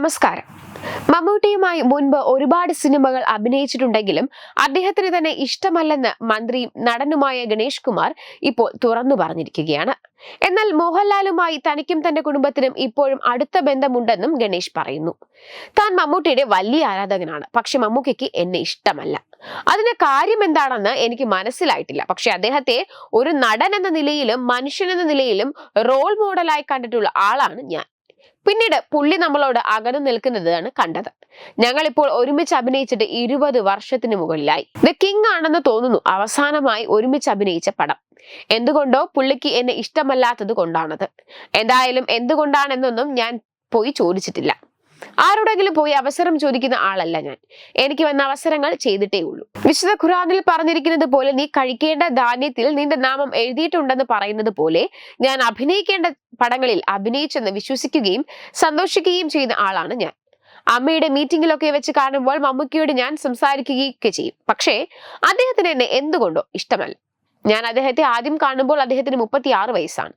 നമസ്കാരം. മമ്മൂട്ടിയുമായി മുൻപ് ഒരുപാട് സിനിമകൾ അഭിനയിച്ചിട്ടുണ്ടെങ്കിലും അദ്ദേഹത്തിന് തന്നെ ഇഷ്ടമല്ലെന്ന് മന്ത്രിയും നടനുമായ ഗണേഷ് കുമാർ ഇപ്പോൾ തുറന്നു പറഞ്ഞിരിക്കുകയാണ്. എന്നാൽ മോഹൻലാലുമായി തനിക്കും തന്റെ കുടുംബത്തിനും ഇപ്പോഴും അടുത്ത ബന്ധമുണ്ടെന്നും ഗണേഷ് പറയുന്നു. താൻ മമ്മൂട്ടിയുടെ വലിയ ആരാധകനാണ്. പക്ഷെ മമ്മൂക്കയ്ക്ക് എന്നെ ഇഷ്ടമല്ല. അതിന് കാര്യം എന്താണെന്ന് എനിക്ക് മനസ്സിലായിട്ടില്ല. പക്ഷെ അദ്ദേഹത്തെ ഒരു നടൻ എന്ന നിലയിലും മനുഷ്യൻ എന്ന നിലയിലും റോൾ മോഡലായി കണ്ടിട്ടുള്ള ആളാണ് ഞാൻ. പിന്നീട് പുള്ളി നമ്മളോട് അകന്നു നിൽക്കുന്നതാണ് കണ്ടത്. ഞങ്ങൾ ഇപ്പോൾ ഒരുമിച്ച് അഭിനയിച്ചിട്ട് ഇരുപത് വർഷത്തിന് മുകളിലായി. ദ കിങ് ആണെന്ന് തോന്നുന്നു അവസാനമായി ഒരുമിച്ച് അഭിനയിച്ച പടം. എന്തുകൊണ്ടോ പുള്ളിക്ക് എന്നെ ഇഷ്ടമല്ലാത്തത് കൊണ്ടാണത്. എന്തായാലും എന്തുകൊണ്ടാണെന്നൊന്നും ഞാൻ പോയി ചോദിച്ചിട്ടില്ല. ആരോടെങ്കിലും പോയി അവസരം ചോദിക്കുന്ന ആളല്ല ഞാൻ. എനിക്ക് വന്ന അവസരങ്ങൾ ചെയ്തിട്ടേ ഉള്ളൂ. വിശുദ്ധ ഖുറാനിൽ പറഞ്ഞിരിക്കുന്നത് പോലെ നീ കഴിക്കേണ്ട ധാന്യത്തിൽ നിന്റെ നാമം എഴുതിയിട്ടുണ്ടെന്ന് പറയുന്നത് പോലെ ഞാൻ അഭിനയിക്കേണ്ട പടങ്ങളിൽ അഭിനയിച്ചെന്ന് വിശ്വസിക്കുകയും സന്തോഷിക്കുകയും ചെയ്യുന്ന ആളാണ് ഞാൻ. അമ്മയുടെ മീറ്റിംഗിലൊക്കെ വെച്ച് കാണുമ്പോൾ മമ്മൂക്കിയോട് ഞാൻ സംസാരിക്കുകയൊക്കെ ചെയ്യും. പക്ഷേ അദ്ദേഹത്തിന് എന്നെ എന്തുകൊണ്ടോ ഇഷ്ടമല്ല. ഞാൻ അദ്ദേഹത്തെ ആദ്യം കാണുമ്പോൾ അദ്ദേഹത്തിന് മുപ്പത്തിയാറ് വയസ്സാണ്.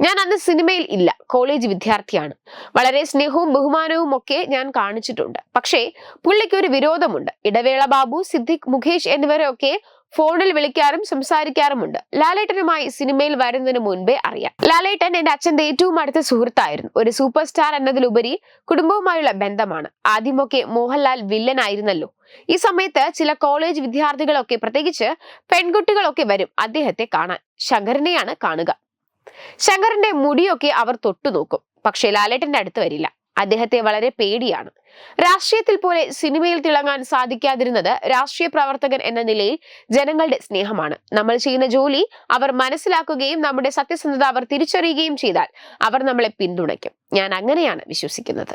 ഞാൻ അന്ന് സിനിമയിൽ ഇല്ല. കോളേജ് വിദ്യാർത്ഥിയാണ്. വളരെ സ്നേഹവും ബഹുമാനവും ഒക്കെ ഞാൻ കാണിച്ചിട്ടുണ്ട്. പക്ഷേ പുള്ളിക്ക് ഒരു വിരോധമുണ്ട്. ഇടവേള ബാബു സിദ്ദിഖ് മുഖേഷ് എന്നിവരെയൊക്കെ ഫോണിൽ വിളിക്കാറും സംസാരിക്കാറുമുണ്ട്. ലാലേട്ടനുമായി സിനിമയിൽ വരുന്നതിന് മുൻപേ അറിയാം. ലാലേട്ടൻ എന്റെ അച്ഛന്റെ ഏറ്റവും അടുത്ത സുഹൃത്തായിരുന്നു. ഒരു സൂപ്പർ സ്റ്റാർ എന്നതിലുപരി കുടുംബവുമായുള്ള ബന്ധമാണ്. ആദ്യമൊക്കെ മോഹൻലാൽ വില്ലനായിരുന്നല്ലോ ഈ സമയത്ത് ചില കോളേജ് വിദ്യാർത്ഥികളൊക്കെ പ്രത്യേകിച്ച് പെൺകുട്ടികളൊക്കെ വരും അദ്ദേഹത്തെ കാണാൻ. ശങ്കരനെയാണ് കാണുക. ശങ്കറിന്റെ മുടിയൊക്കെ അവർ തൊട്ടു നോക്കും. പക്ഷെ ലാലേട്ടന്റെ അടുത്ത് വരില്ല. അദ്ദേഹത്തെ വളരെ പേടിയാണ്. രാഷ്ട്രീയത്തിൽ പോലെ സിനിമയിൽ തിളങ്ങാൻ സാധിക്കാതിരുന്നത് രാഷ്ട്രീയ പ്രവർത്തകൻ എന്ന നിലയിൽ ജനങ്ങളുടെ സ്നേഹമാണ്. നമ്മൾ ചെയ്യുന്ന ജോലി അവർ മനസ്സിലാക്കുകയും നമ്മുടെ സത്യസന്ധത അവർ തിരിച്ചറിയുകയും ചെയ്താൽ അവർ നമ്മളെ പിന്തുണയ്ക്കും. ഞാൻ അങ്ങനെയാണ് വിശ്വസിക്കുന്നത്.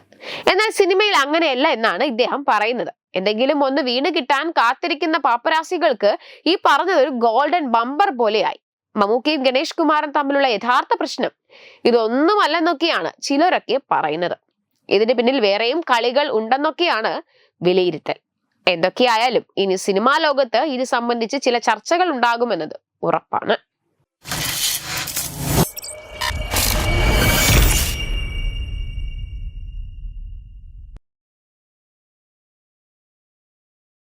എന്നാൽ സിനിമയിൽ അങ്ങനെയല്ല എന്നാണ് ഇദ്ദേഹം പറയുന്നത്. എന്തെങ്കിലും ഒന്ന് വീണ് കിട്ടാൻ കാത്തിരിക്കുന്ന പാപ്പരാസികൾക്ക് ഈ പറഞ്ഞത് ഒരു ഗോൾഡൻ ബമ്പർ പോലെയായി. മമ്മൂക്കയും ഗണേഷ് കുമാറും തമ്മിലുള്ള യഥാർത്ഥ പ്രശ്നം ഇതൊന്നുമല്ലെന്നൊക്കെയാണ് ചിലരൊക്കെ പറയുന്നത്. ഇതിന് പിന്നിൽ വേറെയും കളികൾ ഉണ്ടെന്നൊക്കെയാണ് വിലയിരുത്തൽ. എന്തൊക്കെയായാലും ഇനി സിനിമാ ലോകത്ത് ഇത് സംബന്ധിച്ച് ചില ചർച്ചകൾ ഉണ്ടാകുമെന്നത് ഉറപ്പാണ്.